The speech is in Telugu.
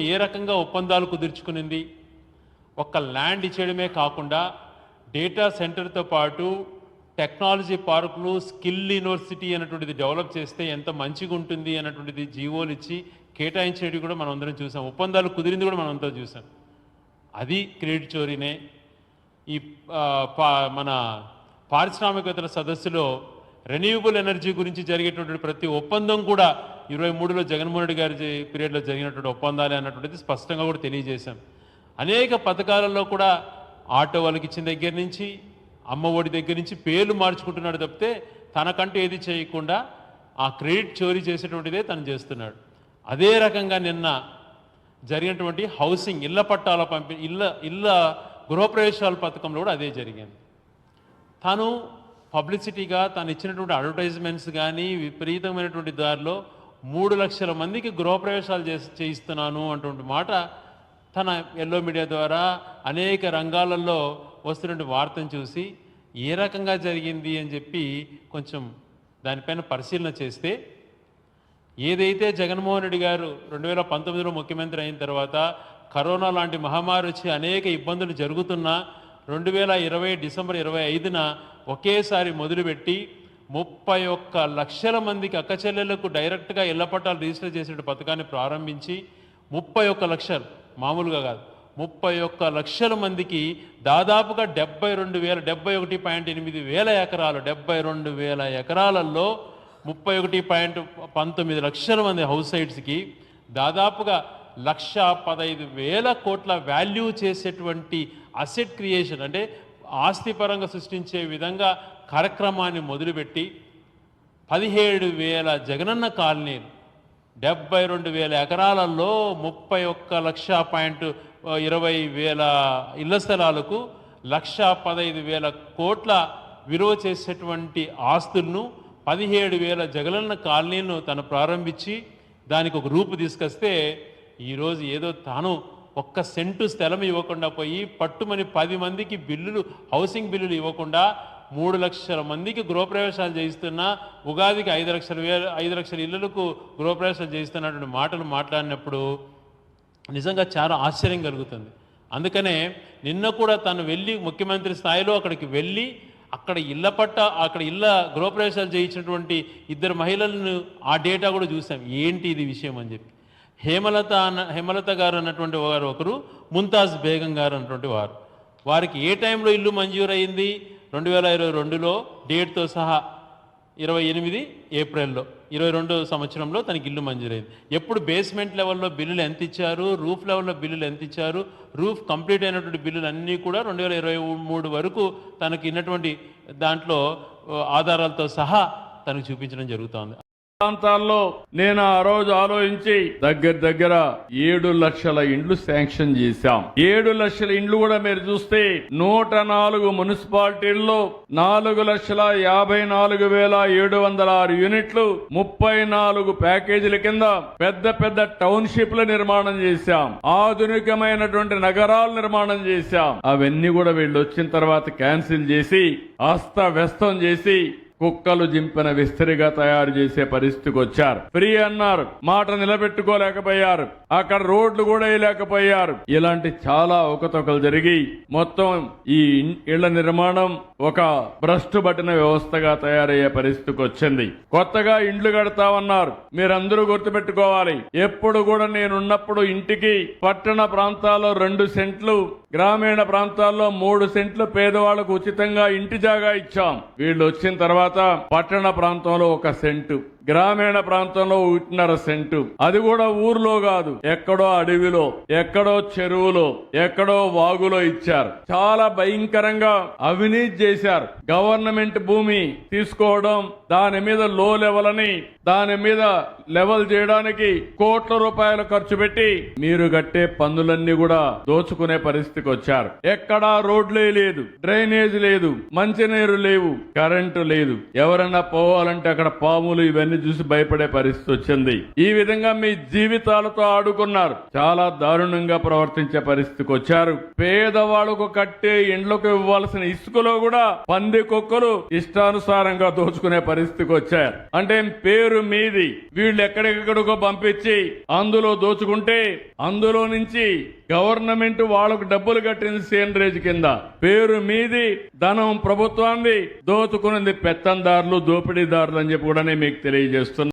ఏ రకంగా ఒప్పందాలు కుదుర్చుకునింది? ఒక్క ల్యాండ్ ఇచ్చేయడమే కాకుండా డేటా సెంటర్తో పాటు టెక్నాలజీ పార్కులు స్కిల్ యూనివర్సిటీ అనేటువంటిది డెవలప్ చేస్తే ఎంత మంచిగా ఉంటుంది అన్నటువంటిది జీవోలు ఇచ్చి కేటాయించేటివి కూడా మనం అందరం చూసాం. ఒప్పందాలు కుదిరింది కూడా మనం అంతా చూసాం. అది క్రెడిట్ చోరీనే. ఈ పా- మన పారిశ్రామికవేత్తల సదస్సులో రెన్యూవబుల్ ఎనర్జీ గురించి జరిగేటువంటి ప్రతి ఒప్పందం కూడా ఇరవై మూడులో జగన్మోహన్ రెడ్డి గారి పీరియడ్లో జరిగినటువంటి ఒప్పందాలే అన్నటువంటిది స్పష్టంగా కూడా తెలియజేశాం. అనేక పథకాలలో కూడా ఆటో వాళ్ళకి ఇచ్చిన దగ్గర నుంచి అమ్మ ఒడి దగ్గర నుంచి పేర్లు మార్చుకుంటున్నాడు తప్పితే తనకంటూ ఏది చేయకుండా ఆ క్రెడిట్ చోరీ చేసేటువంటిదే తను చేస్తున్నాడు. అదే రకంగా నిన్న జరిగినటువంటి హౌసింగ్ ఇళ్ళ పట్టాల పంపి ఇళ్ళ ఇళ్ళ గృహప్రవేశాల పథకంలో కూడా అదే జరిగింది. తాను పబ్లిసిటీగా తను ఇచ్చినటువంటి అడ్వర్టైజ్మెంట్స్ కానీ విపరీతమైనటువంటి దారిలో మూడు లక్షల మందికి గృహప్రవేశాలు చేసి చేయిస్తున్నాను అటువంటి మాట తన ఎల్లో మీడియా ద్వారా అనేక రంగాలలో వస్తున్నటువంటి వార్తను చూసి ఏ రకంగా జరిగింది అని చెప్పి కొంచెం దానిపైన పరిశీలన చేస్తే ఏదైతే జగన్మోహన్ రెడ్డి గారు రెండు వేల పంతొమ్మిదిలో ముఖ్యమంత్రి అయిన తర్వాత కరోనా లాంటి మహమ్మారి వచ్చి అనేక ఇబ్బందులు జరుగుతున్నా రెండు వేల ఇరవై డిసెంబర్ ఇరవై ఐదున ఒకేసారి మొదలుపెట్టి ముప్పై ఒక్క లక్షల మందికి అక్క చెల్లెళ్ళకు డైరెక్ట్గా ఇళ్ళ పట్టాలు రిజిస్టర్ చేసే పథకాన్ని ప్రారంభించి ముప్పై ఒక్క లక్షలు మామూలుగా కాదు. ముప్పై ఒక్క లక్షల మందికి దాదాపుగా డెబ్బై రెండు వేల డెబ్బై ఒకటి పాయింట్ ఎనిమిది వేల ఎకరాలు డెబ్బై రెండు వేల ఎకరాలలో ముప్పై ఒకటి పాయింట్ పంతొమ్మిది లక్షల మంది హౌస్ సైడ్స్కి దాదాపుగా లక్ష పదహైదు వేల కోట్ల వాల్యూ చేసేటువంటి అసెట్ క్రియేషన్ అంటే ఆస్తి పరంగా సృష్టించే విధంగా కార్యక్రమాన్ని మొదలుపెట్టి పదిహేడు వేల జగనన్న కాలనీలు డెబ్బై రెండు వేల ఎకరాలలో ముప్పై ఒక్క లక్ష పాయింట్ ఇరవై వేల ఇళ్ళ స్థలాలకు లక్ష పదహైదు వేల కోట్ల విలువ చేసేటువంటి ఆస్తులను పదిహేడు వేల జగనన్న కాలనీలను తను ప్రారంభించి దానికి ఒక రూపు తీసుకొస్తే ఈరోజు ఏదో తాను ఒక్క సెంటు స్థలం ఇవ్వకుండా పోయి పట్టుమని పది మందికి బిల్లులు హౌసింగ్ బిల్లులు ఇవ్వకుండా మూడు లక్షల మందికి గృహప్రవేశాలు చేయిస్తున్నా ఉగాదికి ఐదు లక్షల వే ఐదు లక్షల ఇళ్ళకు గృహప్రవేశాలు చేయిస్తున్నటువంటి మాటలు మాట్లాడినప్పుడు నిజంగా చాలా ఆశ్చర్యం కలుగుతుంది. అందుకనే నిన్న కూడా తను వెళ్ళి ముఖ్యమంత్రి స్థాయిలో అక్కడికి వెళ్ళి అక్కడ ఇళ్ళ పట్ట అక్కడ ఇళ్ళ గృహప్రవేశాలు చేయించినటువంటి ఇద్దరు మహిళలను ఆ డేటా కూడా చూసాం. ఏంటి ఇది విషయం అని చెప్పి. హేమలత అన్న హేమలత గారు అన్నటువంటి వారు ఒకరు ముంతాజ్ బేగం గారు అన్నటువంటి వారు. వారికి ఏ టైంలో ఇల్లు మంజూరైంది రెండు వేల ఇరవై రెండులో డేట్తో సహా ఇరవై ఎనిమిది ఏప్రిల్లో ఇరవై రెండు సంవత్సరంలో తనకి ఇల్లు మంజూరైంది. ఎప్పుడు బేస్మెంట్ లెవెల్లో బిల్లులు ఎంత ఇచ్చారు రూఫ్ లెవెల్లో బిల్లులు ఎంత ఇచ్చారు రూఫ్ కంప్లీట్ అయినటువంటి బిల్లులు అన్నీ కూడా రెండు వేల ఇరవై మూడు వరకు తనకి ఉన్నటువంటి దాంట్లో ఆధారాలతో సహా తనకు చూపించడం జరుగుతోంది. ప్రాంతాల్లో నేను ఆ రోజు ఆలోచించి దగ్గర దగ్గర ఏడు లక్షల ఇండ్లు శాంక్షన్ చేశాం. ఏడు లక్షల ఇండ్లు కూడా మీరు చూస్తే నూట నాలుగు మున్సిపాలిటీల్లో నాలుగు లక్షల యాభై నాలుగు వేల ఏడు వందల ఆరు యూనిట్లు ముప్పై నాలుగు ప్యాకేజీల కింద పెద్ద పెద్ద టౌన్షిప్ల నిర్మాణం చేశాం. ఆధునికమైనటువంటి నగరాలు నిర్మాణం చేశాం. అవన్నీ కూడా వీళ్ళు వచ్చిన తర్వాత క్యాన్సిల్ చేసి అస్తవ్యస్తం చేసి కుక్కలు జింపిన విస్తరిగా తయారు చేసే పరిస్థితికి వచ్చారు. ఫ్రీ అన్నారు. మాట నిలబెట్టుకోలేకపోయారు. అక్కడ రోడ్లు కూడా వేయలేకపోయారు. ఇలాంటి చాలా అవకతవకలు జరిగి మొత్తం ఈ ఇళ్ళ నిర్మాణం ఒక భ్రష్టు పట్టిన వ్యవస్థగా తయారయ్యే పరిస్థితికి వచ్చింది. కొత్తగా ఇండ్లు కడతామన్నారు. మీరందరూ గుర్తుపెట్టుకోవాలి. ఎప్పుడు కూడా నేనున్నప్పుడు ఇంటికి పట్టణ ప్రాంతాల్లో రెండు సెంట్లు గ్రామీణ ప్రాంతాల్లో మూడు సెంట్లు పేదవాళ్ళకు ఉచితంగా ఇంటి జాగా ఇచ్చాం. వీళ్ళు వచ్చిన తర్వాత పట్టణ ప్రాంతంలో ఒక సెంటు. గ్రామీణ ప్రాంతంలో ఒకటిన్నర సెంటు. అది కూడా ఊర్లో కాదు ఎక్కడో అడవిలో ఎక్కడో చెరువులో ఎక్కడో వాగులో ఇచ్చారు. చాలా భయంకరంగా అవినీతి చేశారు. గవర్నమెంట్ భూమి తీసుకోవడం దాని మీద లో లెవెల్ అని దాని మీద లెవెల్ చేయడానికి కోట్ల రూపాయలు ఖర్చు పెట్టి మీరు కట్టే పన్నులన్నీ కూడా దోచుకునే పరిస్థితికి వచ్చారు. ఎక్కడా రోడ్లే లేదు డ్రైనేజ్ లేదు మంచినీరు లేవు కరెంటు లేదు. ఎవరైనా పోవాలంటే అక్కడ పాములు ఇవన్నీ దాన్ని చూసి భయపడే పరిస్థితి వచ్చింది. ఈ విధంగా మీ జీవితాలతో ఆడుకున్నారు. చాలా దారుణంగా ప్రవర్తించే పరిస్థితికి వచ్చారు. పేదవాళ్ళకు కట్టే ఇండ్లకు ఇవ్వాల్సిన ఇసుకలో కూడా పంది కుక్కలు ఇష్టానుసారంగా దోచుకునే పరిస్థితికి వచ్చారు. అంటే పేరు మీది. వీళ్ళు ఎక్కడెక్కడికో పంపించి అందులో దోచుకుంటే అందులో నుంచి గవర్నమెంట్ వాళ్ళకు డబ్బులు కట్టింది సేంద్రేజ్ కింద. పేరు మీది ధనం ప్రభుత్వాన్ని దోచుకున్నది పెత్తందారులు దోపిడీదారులు అని చెప్పి కూడా నేను మీకు తెలియజేస్తున్నా.